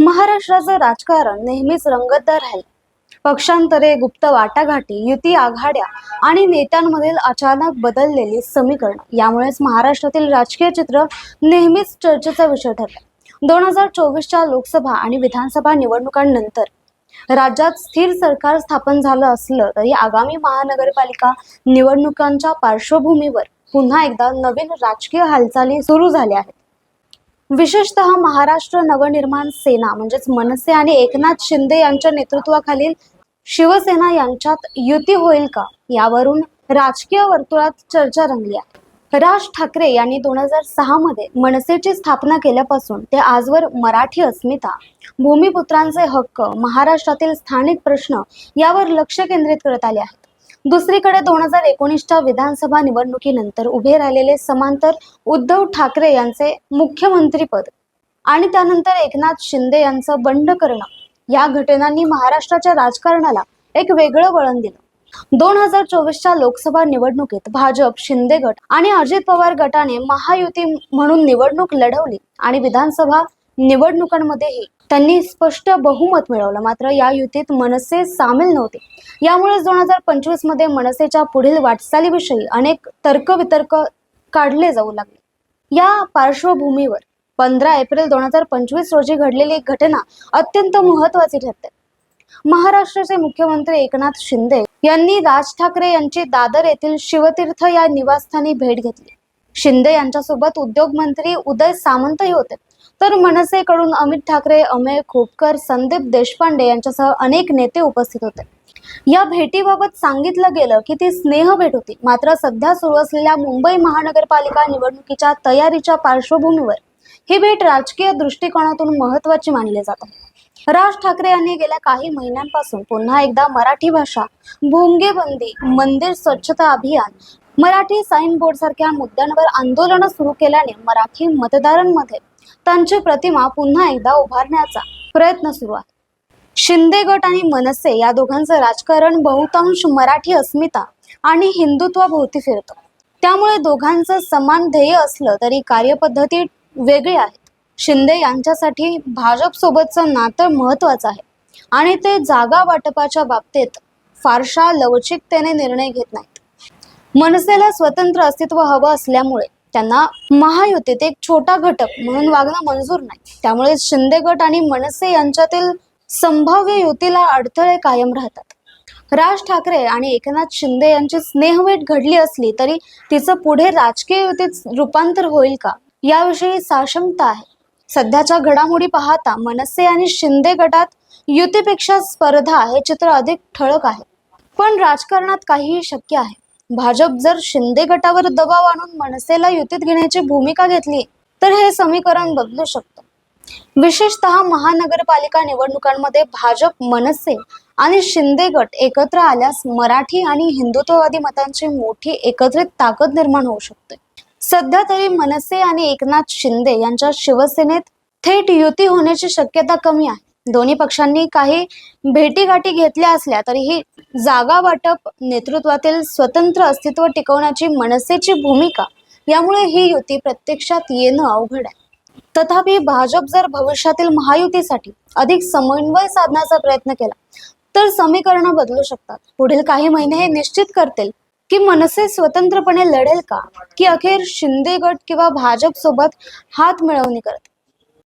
महाराष्ट्राचं राजकारण नेहमीच रंगतदार राहील पक्षांतरे गुप्त वाटाघाटी युती आघाड्या आणि नेत्यांमधील अचानक बदललेली समीकरण यामुळेच महाराष्ट्रातील राजकीय चित्र नेहमीच चर्चेचा विषय ठरलं. दोन हजार चोवीसच्या लोकसभा आणि विधानसभा निवडणुकांनंतर राज्यात स्थिर सरकार स्थापन झालं असलं तरी आगामी महानगरपालिका निवडणुकांच्या पार्श्वभूमीवर पुन्हा एकदा नवीन राजकीय हालचाली सुरू झाल्या आहेत. विशेषतः महाराष्ट्र नवनिर्माण सेना म्हणजेच मनसे आणि एकनाथ शिंदे यांच्या नेतृत्वाखालील शिवसेना यांच्यात युती होईल का? यावरून राजकीय वर्तुळात चर्चा रंगली आहे. राज ठाकरे यांनी दोन हजार सहा मध्ये मनसेची स्थापना केल्यापासून ते आजवर मराठी अस्मिता भूमिपुत्रांचे हक्क महाराष्ट्रातील स्थानिक प्रश्न यावर लक्ष केंद्रित करत आले आहेत. दुसरीकडे दोन हजार एकोणीसच्या विधानसभा निवडणुकीनंतर उभे राहिलेले समांतर उद्धव ठाकरे यांचे मुख्यमंत्रीपद आणि त्यानंतर एकनाथ शिंदे यांचं बंड करणं या घटनांनी महाराष्ट्राच्या राजकारणाला एक वेगळं वळण दिलं. दोन हजार चोवीसच्या लोकसभा निवडणुकीत भाजप शिंदे गट आणि अजित पवार गटाने महायुती म्हणून निवडणूक लढवली आणि विधानसभा निवडणुकांमध्येही त्यांनी स्पष्ट बहुमत मिळवलं. मात्र या युतीत मनसे सामील नव्हते. यामुळेच दोन हजार पंचवीसमध्ये मनसेच्या पुढील वाटचालीविषयी अनेक तर्कवितर्क काढले जाऊ लागले. या पार्श्वभूमीवर पंधरा एप्रिल दोन हजार पंचवीस रोजी घडलेली एक घटना अत्यंत महत्वाची ठरते. महाराष्ट्राचे मुख्यमंत्री एकनाथ शिंदे यांनी राज ठाकरे यांची दादर येथील शिवतीर्थ या निवासस्थानी भेट घेतली. शिंदे यांच्यासोबत उद्योग मंत्री उदय सामंतही होते. तर मनसेकडून अमित ठाकरे अमेय खोपकर संदीप देशपांडे यांच्यासह अनेक नेते उपस्थित होते. या भेटीबाबत सांगितलं गेलं की ती स्नेह भेट होती. मात्र सध्या सुरू असलेल्या मुंबई महानगरपालिका निवडणुकीच्या तयारीच्या पार्श्वभूमीवर ही भेट राजकीय दृष्टिकोनातून महत्वाची मानली जाते. राज ठाकरे यांनी गेल्या काही महिन्यांपासून पुन्हा एकदा मराठी भाषा भोंगेबंदी मंदिर स्वच्छता अभियान मराठी साईन बोर्ड सारख्या मुद्द्यांवर आंदोलनं सुरू केल्याने मराठी मतदारांमध्ये त्यांची प्रतिमा पुन्हा एकदा उभारण्याचा प्रयत्न सुरू आहे. शिंदे गट आणि मनसे या दोघांचं राजकारण बहुतांश मराठी अस्मिता आणि हिंदुत्वाभोवती फिरतं. त्यामुळे दोघांचं समान ध्येय असलं तरी कार्यपद्धती वेगळी आहेत. शिंदे यांच्यासाठी भाजप सोबतचं नातं महत्वाचं आहे आणि ते जागा वाटपाच्या बाबतीत फारशा लवचिकतेने निर्णय घेत नाहीत. मनसेला स्वतंत्र अस्तित्व हवं असल्यामुळे त्यांना महायुतीत एक छोटा घटक म्हणून वागणं मंजूर नाही. त्यामुळे शिंदे गट आणि मनसे यांच्यातील संभाव्य युतीला अडथळे कायम राहतात. राज ठाकरे आणि एकनाथ शिंदे यांची स्नेहभेट घडली असली तरी तिचं पुढे राजकीय युतीत रूपांतर होईल का? याविषयी साशंकता आहे. सध्याच्या घडामोडी पाहता मनसे आणि शिंदे गटात युतीपेक्षा स्पर्धा हे चित्र अधिक ठळक आहे. पण राजकारणात काहीही शक्य आहे. भाजप जर शिंदे गटावर दबाव आणून मनसेला युतीत घेण्याची भूमिका घेतली तर हे समीकरण बदलू शकतं. विशेषतः महानगरपालिका निवडणुकांमध्ये भाजप मनसे आणि शिंदे गट एकत्र आल्यास मराठी आणि हिंदुत्ववादी मतांची मोठी एकत्रित ताकद निर्माण होऊ शकते. सध्या तरी मनसे आणि एकनाथ शिंदे यांच्या शिवसेनेत थेट युती होण्याची शक्यता कमी आहे. दोन्ही पक्षांनी काही भेटीगाठी घेतल्या असल्या तरीही जागा वाटप नेतृत्वातील स्वतंत्र अस्तित्व टिकवण्याची मनसेची भूमिका यामुळे ही युती प्रत्यक्षात येणं अवघड आहे. तथापि भाजप जर भविष्यातील महायुतीसाठी अधिक समन्वय साधण्याचा प्रयत्न केला तर समीकरणं बदलू शकतात. पुढील काही महिने हे निश्चित करतील की मनसे स्वतंत्रपणे लढेल का? की अखेर शिंदे गट किंवा भाजप सोबत हात मिळवणी करत